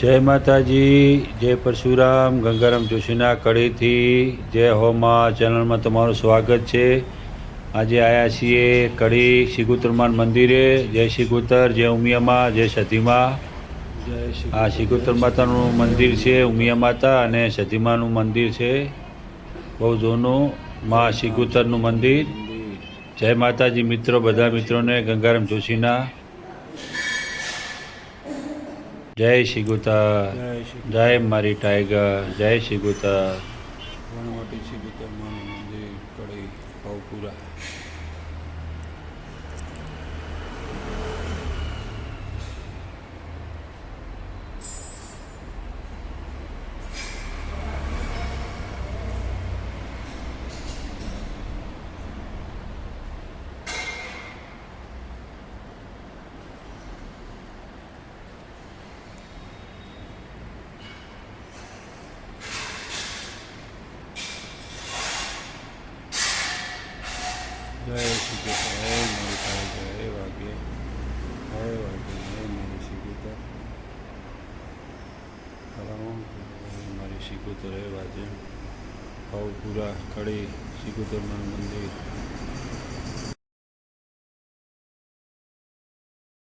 જય માતાજી જય પરશુરામ ગંગારામ જોશીના કડીથી જય હોમા ચેનલમાં તમારું સ્વાગત છે. આજે આવ્યા છીએ કડી શિગુતરમાન મંદિરે. જય શ્રીગુતર જય ઉમિયામાં જય સતીમાં. આ શ્રીગુતર માતાનું મંદિર છે ઉમિયા માતા અને સતીમાનું મંદિર છે. બહુ જૂનું માં શ્રીગુતરનું મંદિર. જય માતાજી મિત્રો બધા મિત્રોને ગંગારામ જોશીના. જય શિગુતર જય મારી ટાઈગર. જય શ્રી ગુતા સિગુતરમાનું મંદિર કડી ભાવપુરા. જય શ્રી કૃષ્ણ હે મારી ટાઈગર હે વાગે હે વાગે હે મારી સિગુતર. રામ હે મારી સિગુતર, હે વાજે ભાવપુરા કડી સિગુતરમાનું મંદિર.